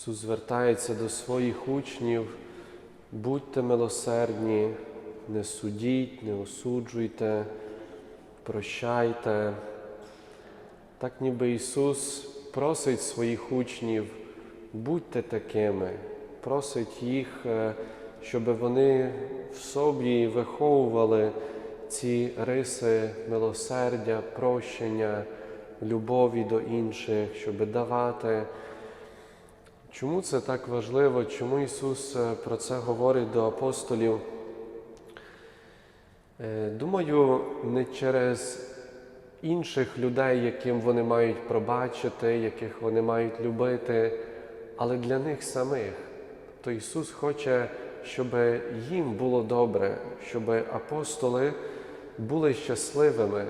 Ісус звертається до своїх учнів, будьте милосердні, не судіть, не осуджуйте, прощайте. Так ніби Ісус просить своїх учнів, будьте такими, просить їх, е, щоб вони в собі виховували ці риси милосердя, прощення, любові до інших, щоб давати. Чому це так важливо? Чому Ісус е, про це говорить до апостолів? Е, Думаю, не через інших людей, яким вони мають пробачити, яких вони мають любити, але для них самих. То Ісус хоче, щоб їм було добре, щоб апостоли були щасливими.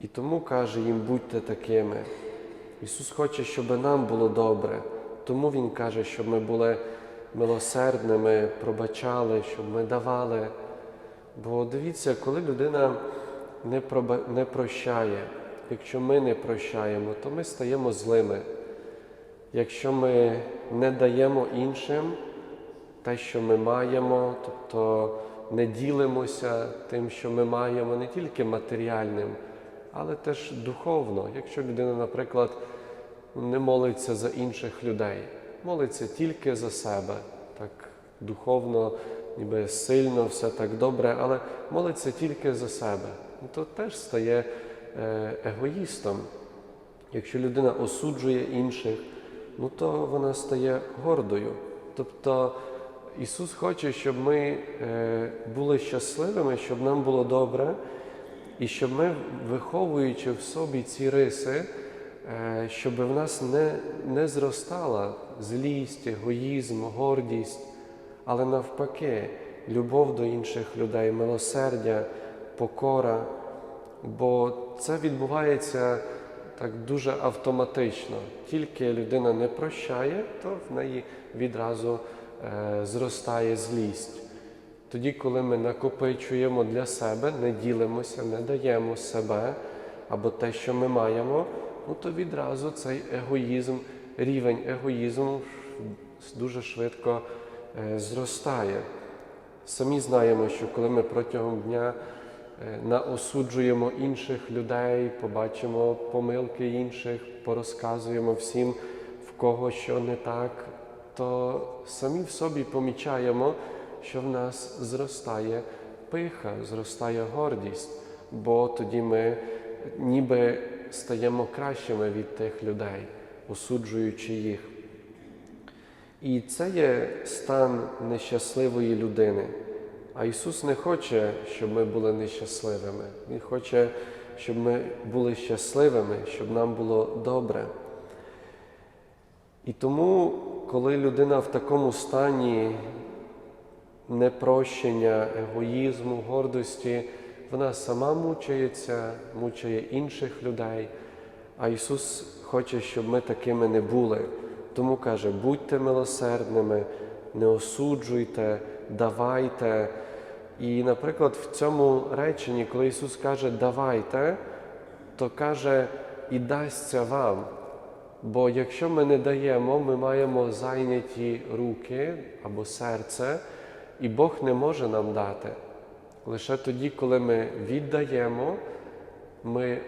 І тому каже їм, будьте такими. Ісус хоче, щоб нам було добре. Тому Він каже, щоб ми були милосердними, пробачали, щоб ми давали. Бо дивіться, коли людина не, проба... не прощає, якщо ми не прощаємо, то ми стаємо злими. Якщо ми не даємо іншим те, що ми маємо, тобто не ділимося тим, що ми маємо, не тільки матеріальним, але теж духовно. Якщо людина, наприклад, не молиться за інших людей, молиться тільки за себе, так духовно, ніби сильно, все так добре, але молиться тільки за себе, то теж стає е, егоїстом. Якщо людина осуджує інших, ну то вона стає гордою. Тобто Ісус хоче, щоб ми е, були щасливими, щоб нам було добре, і щоб ми, виховуючи в собі ці риси, щоб в нас не, не зростала злість, егоїзм, гордість, але навпаки, любов до інших людей, милосердя, покора. Бо це відбувається так дуже автоматично. Тільки людина не прощає, то в неї відразу е, зростає злість. Тоді, коли ми накопичуємо для себе, не ділимося, не даємо себе або те, що ми маємо, ну то відразу цей егоїзм, рівень егоїзму дуже швидко е, зростає. Самі знаємо, що коли ми протягом дня е, наосуджуємо інших людей, побачимо помилки інших, порозказуємо всім, в кого що не так, то самі в собі помічаємо, що в нас зростає пиха, зростає гордість, бо тоді ми ніби стаємо кращими від тих людей, осуджуючи їх. І це є стан нещасливої людини. А Ісус не хоче, щоб ми були нещасливими. Він хоче, щоб ми були щасливими, щоб нам було добре. І тому, коли людина в такому стані непрощення, егоїзму, гордості, вона сама мучається, мучає інших людей, а Ісус хоче, щоб ми такими не були. Тому каже, будьте милосердними, не осуджуйте, давайте. І, наприклад, в цьому реченні, коли Ісус каже давайте, то каже і дасться вам. Бо якщо ми не даємо, ми маємо зайняті руки або серце, і Бог не може нам дати. Лише тоді, коли ми віддаємо, ми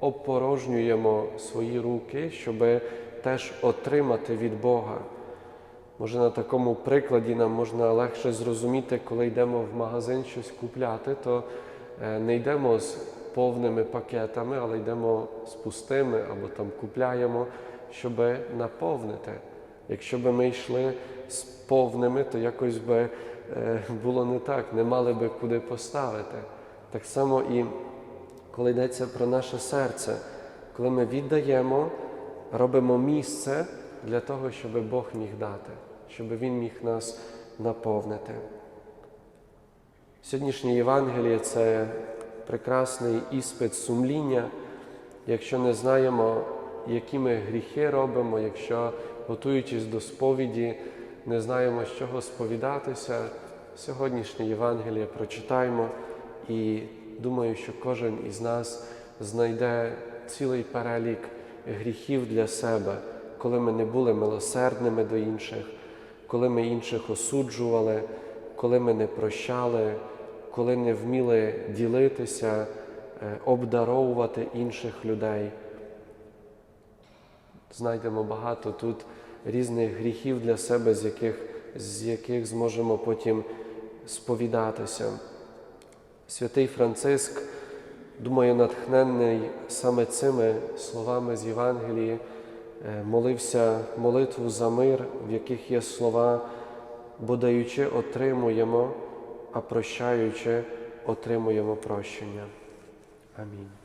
опорожнюємо свої руки, щоб теж отримати від Бога. Може, на такому прикладі нам можна легше зрозуміти, коли йдемо в магазин щось купляти, то е, не йдемо з повними пакетами, але йдемо з пустими або там купляємо, щоб наповнити. Якщо б ми йшли з повними, то якось би було не так, не мали би куди поставити. Так само і коли йдеться про наше серце, коли ми віддаємо, робимо місце для того, щоб Бог міг дати, щоб Він міг нас наповнити. Сьогоднішнє Євангеліє це прекрасний іспит сумління. Якщо не знаємо, які ми гріхи робимо, якщо, готуючись до сповіді, не знаємо, з чого сповідатися, сьогоднішнє Євангеліє прочитаємо і думаю, що кожен із нас знайде цілий перелік гріхів для себе, коли ми не були милосердними до інших, коли ми інших осуджували, коли ми не прощали, коли не вміли ділитися, е, обдаровувати інших людей. Знайдемо багато тут різних гріхів для себе, з яких, з яких зможемо потім сповідатися. Святий Франциск, думаю, натхненний саме цими словами з Євангелії, е, молився молитву за мир, в яких є слова, бо даючи, отримуємо, а прощаючи, отримуємо прощення. Амінь.